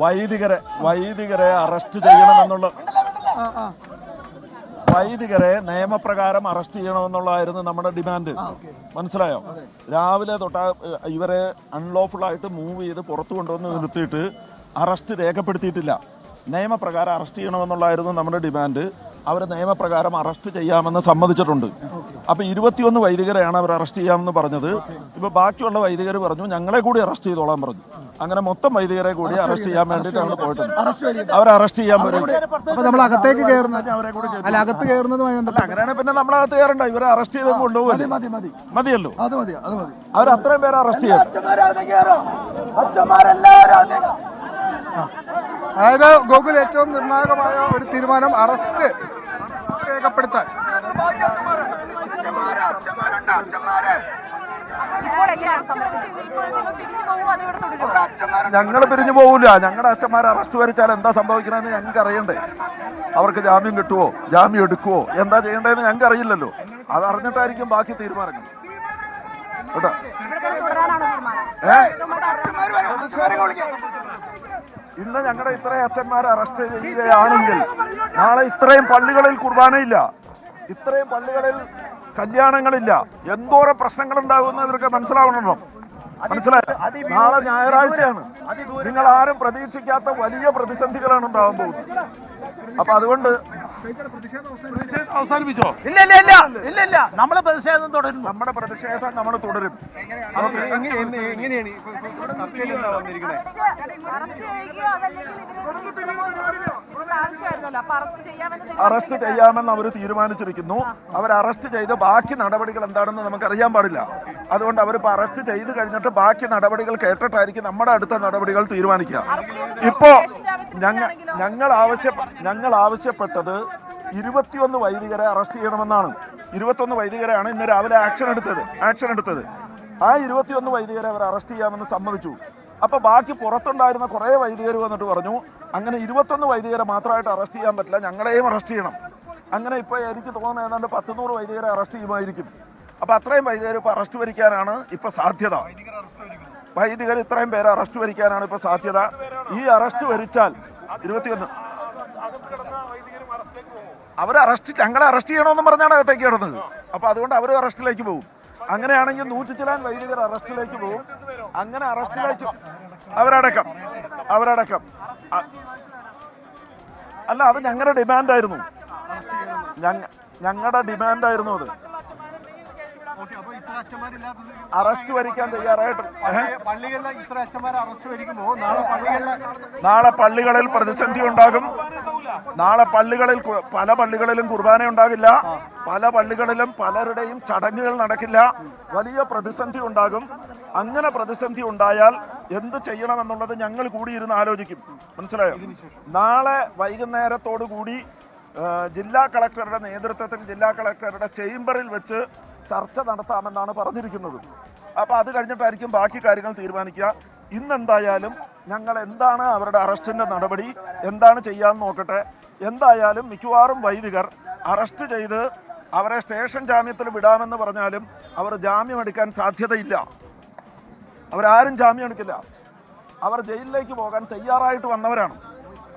വൈദികരെ വൈദികരെ അറസ്റ്റ് ചെയ്യണമെന്നുള്ള വൈദികരെ നിയമപ്രകാരം അറസ്റ്റ് ചെയ്യണമെന്നുള്ളതായിരുന്നു നമ്മുടെ ഡിമാൻഡ് മനസ്സിലായോ? രാവിലെ തൊട്ടാ ഇവരെ അൺലോഫുൾ ആയിട്ട് മൂവ് ചെയ്ത് പുറത്തു കൊണ്ടുവന്ന് നിർത്തിയിട്ട് അറസ്റ്റ് രേഖപ്പെടുത്തിയിട്ടില്ല. നിയമപ്രകാരം അറസ്റ്റ് ചെയ്യണമെന്നുള്ളതായിരുന്നു നമ്മുടെ ഡിമാൻഡ് അവരെ നിയമപ്രകാരം അറസ്റ്റ് ചെയ്യാമെന്ന് സമ്മതിച്ചിട്ടുണ്ട്. അപ്പൊ ഇരുപത്തിയൊന്ന് വൈദികരെയാണ് അവർ അറസ്റ്റ് ചെയ്യാമെന്ന് പറഞ്ഞത്. ഇപ്പൊ ബാക്കിയുള്ള വൈദികർ പറഞ്ഞു ഞങ്ങളെ കൂടി അറസ്റ്റ് ചെയ്തോളാൻ പറഞ്ഞു. അങ്ങനെ മൊത്തം വൈദികരെ കൂടി അറസ്റ്റ് ചെയ്യാൻ വേണ്ടിയിട്ടാണ് പോയിട്ട് പോയിട്ടുണ്ട്. അവരെ അറസ്റ്റ് ചെയ്യാൻ അപ്പൊ നമ്മൾ അകത്തേക്ക് കയറുന്നത്? അവരെ കൂടി അല്ല അകത്ത് കയറുന്നതുമായി ബന്ധപ്പെട്ട്. അങ്ങനെയാണെങ്കിൽ പിന്നെ നമ്മളകത്ത് കയറണ്ട. ഇവരെ അറസ്റ്റ് ചെയ്ത് കൊണ്ടുപോകും മതി മതി മതിയല്ലോ. അത് മതി അത് മതി. അവർ അത്രയും പേരെ അറസ്റ്റ് ചെയ്യും അതായത് ഗോകുൽ ഏറ്റവും നിർണായകമായ ഒരു തീരുമാനം അറസ്റ്റ് രേഖപ്പെടുത്താൻ. ഇപ്പോൾ എങ്ങനെയാണ് സംഭവിച്ചത് ഇപ്പോൾ നിങ്ങൾ പിരിഞ്ഞു പോകുമോ അതോ ഇവിടെ തുടരുമോ ഞങ്ങൾ പിരിഞ്ഞു പോകില്ല ഞങ്ങളുടെ അച്ഛന്മാരെ അറസ്റ്റ് വരിച്ചാൽ എന്താ സംഭവിക്കണമെന്ന് ഞങ്ങൾക്ക് അറിയണ്ടേ. അവർക്ക് ജാമ്യം കിട്ടുവോ? ജാമ്യം എടുക്കുവോ? എന്താ ചെയ്യേണ്ടതെന്ന് ഞങ്ങൾക്ക് അറിയില്ലല്ലോ. അത് അറിഞ്ഞിട്ടായിരിക്കും ബാക്കി തീരുമാനങ്ങൾ. കേട്ടോ? ഇന്ന് ഞങ്ങളുടെ ഇത്രയും അച്ഛന്മാരെ അറസ്റ്റ് ചെയ്യുകയാണെങ്കിൽ നാളെ ഇത്രയും പള്ളികളിൽ കുർബാനയില്ല. ഇത്രയും പള്ളികളിൽ കല്യാണങ്ങളില്ല. എന്തോരം പ്രശ്നങ്ങൾ ഉണ്ടാകുമെന്ന് ഇവർക്ക് മനസ്സിലാവണം മനസ്സിലായോ? നാളെ ഞായറാഴ്ചയാണ്. നിങ്ങൾ ആരും പ്രതീക്ഷിക്കാത്ത വലിയ പ്രതിസന്ധികളാണ് ഉണ്ടാവാൻ പോകുന്നത്. അപ്പൊ അതുകൊണ്ട് അവസാനിപ്പിച്ചോ? ഇല്ല ഇല്ല ഇല്ല. ഇല്ല ഇല്ല. നമ്മളെ പ്രതിഷേധം തുടരും നമ്മുടെ പ്രതിഷേധം നമ്മൾ തുടരും. എങ്ങനെയാണ്? അറസ്റ്റ് ചെയ്യാമെന്ന് അവർ തീരുമാനിച്ചിരിക്കുന്നു. അവർ അറസ്റ്റ് ചെയ്ത് ബാക്കി നടപടികൾ എന്താണെന്ന് നമുക്ക് അറിയാൻ പാടില്ല. അതുകൊണ്ട് അവർ അറസ്റ്റ് ചെയ്ത് കഴിഞ്ഞിട്ട് ബാക്കി നടപടികൾ കേട്ടിട്ടായിരിക്കും നമ്മുടെ അടുത്ത നടപടികൾ തീരുമാനിക്കുക. ഇപ്പോ ഞങ്ങൾ ഞങ്ങൾ ആവശ്യ ഞങ്ങൾ ആവശ്യപ്പെട്ടത് ഇരുപത്തിയൊന്ന് വൈദികരെ അറസ്റ്റ് ചെയ്യണമെന്നാണ്. ഇരുപത്തൊന്ന് വൈദികരെയാണ് ഇന്ന് രാവിലെ ആക്ഷൻ എടുത്തത്. ആക്ഷൻ എടുത്തത്. ആ ഇരുപത്തിയൊന്ന് വൈദികരെ അവർ അറസ്റ്റ് ചെയ്യാമെന്ന് സമ്മതിച്ചു. അപ്പൊ ബാക്കി പുറത്തുണ്ടായിരുന്ന കുറെ വൈദികർ വന്നിട്ട് പറഞ്ഞു അങ്ങനെ ഇരുപത്തൊന്ന് വൈദികരെ മാത്രമായിട്ട് അറസ്റ്റ് ചെയ്യാൻ പറ്റില്ല ഞങ്ങളെയും അറസ്റ്റ് ചെയ്യണം. അങ്ങനെ ഇപ്പൊ എനിക്ക് തോന്നുന്നത് ഏതാണ്ട് പത്തുനൂറ് വൈദികരെ അറസ്റ്റ് ചെയ്യുമായിരിക്കും. അപ്പൊ അത്രയും വൈദികർ ഇപ്പൊ അറസ്റ്റ് വരിക്കാനാണ് ഇപ്പൊ സാധ്യത. വൈദികർ ഇത്രയും പേരെ അറസ്റ്റ് വരിക്കാനാണ് ഇപ്പൊ സാധ്യത. ഈ അറസ്റ്റ് വരിച്ചാൽ ഇരുപത്തിയൊന്ന് അവർ അറസ്റ്റ് ഞങ്ങളെ അറസ്റ്റ് ചെയ്യണമെന്ന് പറഞ്ഞാണ് അകത്തേക്ക് കിടന്നത് അപ്പൊ അതുകൊണ്ട് അവർ അറസ്റ്റിലേക്ക് പോകും. അങ്ങനെയാണെങ്കിൽ നൂറ്റി ചിലാൻ വൈദികർ അറസ്റ്റിലേക്ക് പോകും. അങ്ങനെ അറസ്റ്റിലേക്ക് അവരടക്കം. അവരടക്കം. അല്ല അത് ഞങ്ങളുടെ ഡിമാൻഡായിരുന്നു ഞങ്ങളുടെ ഡിമാൻഡായിരുന്നു അത്. അറസ്റ്റ് വരിക്കാൻ തയ്യാറായിട്ട് നാളെ പള്ളികളിൽ പ്രതിസന്ധി ഉണ്ടാകും. നാളെ പള്ളികളിൽ പല പള്ളികളിലും കുർബാന ഉണ്ടാകില്ല. പല പള്ളികളിലും പലരുടെയും ചടങ്ങുകൾ നടക്കില്ല. വലിയ പ്രതിസന്ധി ഉണ്ടാകും. അങ്ങനെ പ്രതിസന്ധി ഉണ്ടായാൽ എന്ത് ചെയ്യണമെന്നുള്ളത് ഞങ്ങൾ കൂടിയിരുന്ന് ആലോചിക്കും. മനസ്സിലായോ? നാളെ വൈകുന്നേരത്തോടു കൂടി ജില്ലാ കളക്ടറുടെ നേതൃത്വത്തിൽ ജില്ലാ കളക്ടറുടെ ചേംബറിൽ വെച്ച് ചർച്ച നടത്താമെന്നാണ് പറഞ്ഞിരിക്കുന്നത്. അപ്പൊ അത് കഴിഞ്ഞിട്ടായിരിക്കും ബാക്കി കാര്യങ്ങൾ തീരുമാനിക്കുക. ഇന്നെന്തായാലും ഞങ്ങൾ എന്താണ് അവരുടെ അറസ്റ്റിന്റെ നടപടി? എന്താണ് ചെയ്യാന്ന് നോക്കട്ടെ. എന്തായാലും മിക്കവാറും വൈദികർ അറസ്റ്റ് ചെയ്ത് അവരെ സ്റ്റേഷൻ ജാമ്യത്തിൽ വിടാമെന്ന് പറഞ്ഞാലും അവർ ജാമ്യം എടുക്കാൻ സാധ്യതയില്ല. അവരാരും ജാമ്യം എടുക്കില്ല. അവർ ജയിലിലേക്ക് പോകാൻ തയ്യാറായിട്ട് വന്നവരാണ്.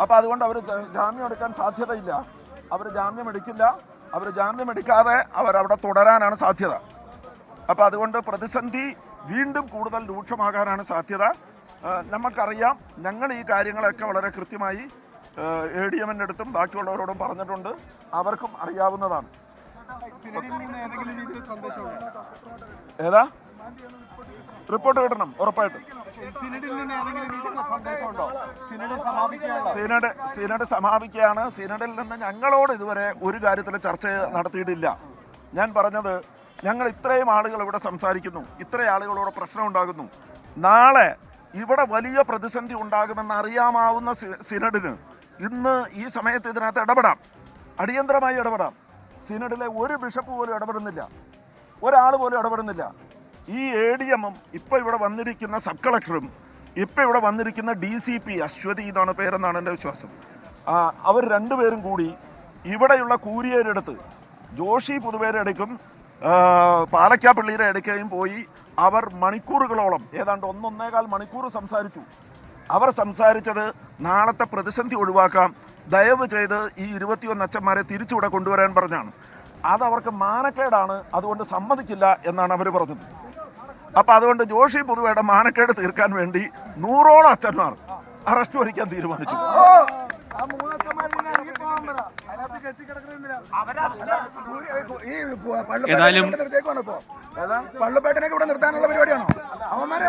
അപ്പോൾ അതുകൊണ്ട് അവർ ജാമ്യം എടുക്കാൻ സാധ്യതയില്ല. അവർ ജാമ്യം എടുക്കില്ല. അവർ ജാമ്യം എടുക്കാതെ അവർ അവിടെ തുടരാനാണ് സാധ്യത. അപ്പോൾ അതുകൊണ്ട് പ്രതിസന്ധി വീണ്ടും കൂടുതൽ രൂക്ഷമാകാനാണ് സാധ്യത. നമുക്കറിയാം ഞങ്ങൾ ഈ കാര്യങ്ങളൊക്കെ വളരെ കൃത്യമായി എ ഡി എമ്മിന്റെ അടുത്തും ബാക്കിയുള്ളവരോടും പറഞ്ഞിട്ടുണ്ട്. അവർക്കും അറിയാവുന്നതാണ്. ഏതാ? റിപ്പോർട്ട് കിട്ടണം ഉറപ്പായിട്ടും. Synod synod സമാപിക്കുകയാണ്. സിനഡിൽ നിന്ന് ഞങ്ങളോട് ഇതുവരെ ഒരു കാര്യത്തിൽ ചർച്ച നടത്തിയിട്ടില്ല. ഞാൻ പറഞ്ഞത് ഞങ്ങൾ ഇത്രയും ആളുകൾ ഇവിടെ സംസാരിക്കുന്നു. ഇത്രയും ആളുകളോട് പ്രശ്നം ഉണ്ടാകുന്നു. നാളെ ഇവിടെ വലിയ പ്രതിസന്ധി ഉണ്ടാകുമെന്ന് അറിയാമാവുന്ന സിനഡിന് ഇന്ന് ഈ സമയത്ത് ഇതിനകത്ത് ഇടപെടാം. അടിയന്തരമായി ഇടപെടാം. സിനഡിലെ ഒരു ബിഷപ്പ് പോലും ഇടപെടുന്നില്ല. ഒരാൾ പോലും ഇടപെടുന്നില്ല. ഈ എ ഡി എമ്മും ഇപ്പോൾ ഇവിടെ വന്നിരിക്കുന്ന സബ് കളക്ടറും ഇപ്പം ഇവിടെ വന്നിരിക്കുന്ന ഡി സി പി അശ്വതി എന്നാണ് പേരെന്നാണ് എന്റെ വിശ്വാസം. അവർ രണ്ടുപേരും കൂടി ഇവിടെയുള്ള കൂരിയരെടുത്ത് ജോഷി പുതുപേരെടുക്കും പാലക്കാപ്പള്ളിയുടെ ഇടയ്ക്കയും പോയി. അവർ മണിക്കൂറുകളോളം ഏതാണ്ട് ഒന്നൊന്നേകാൽ മണിക്കൂർ സംസാരിച്ചു. അവർ സംസാരിച്ചത് നാളത്തെ പ്രതിസന്ധി ഒഴിവാക്കാം. ദയവ് ചെയ്ത് ഈ ഇരുപത്തിയൊന്ന് അച്ഛന്മാരെ തിരിച്ചുകൂടെ കൊണ്ടുവരാൻ പറഞ്ഞാണ്. അത് അവർക്ക് മാനക്കേടാണ്. അതുകൊണ്ട് സമ്മതിക്കില്ല എന്നാണ് അവർ പറഞ്ഞത്. അപ്പൊ അതുകൊണ്ട് ജോഷി പൊതുവയുടെ മാനക്കേട് തീർക്കാൻ വേണ്ടി നൂറോളം അച്ഛന്മാർ അറസ്റ്റ് വരിക്കാൻ തീരുമാനിച്ചു. അവന്മാരെ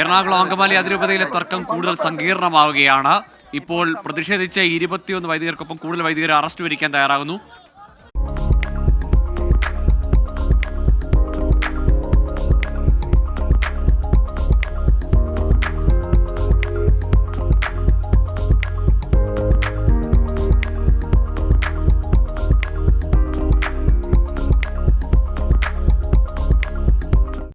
എറണാകുളം അങ്കമാലി അതിരൂപതയിലെ തർക്കം കൂടുതൽ സങ്കീർണമാവുകയാണ്. ഇപ്പോൾ പ്രതിഷേധിച്ച ഇരുപത്തിയൊന്ന് വൈദികർക്കൊപ്പം കൂടുതൽ വൈദികരെ അറസ്റ്റ് വരിക്കാൻ തയ്യാറാകുന്നു.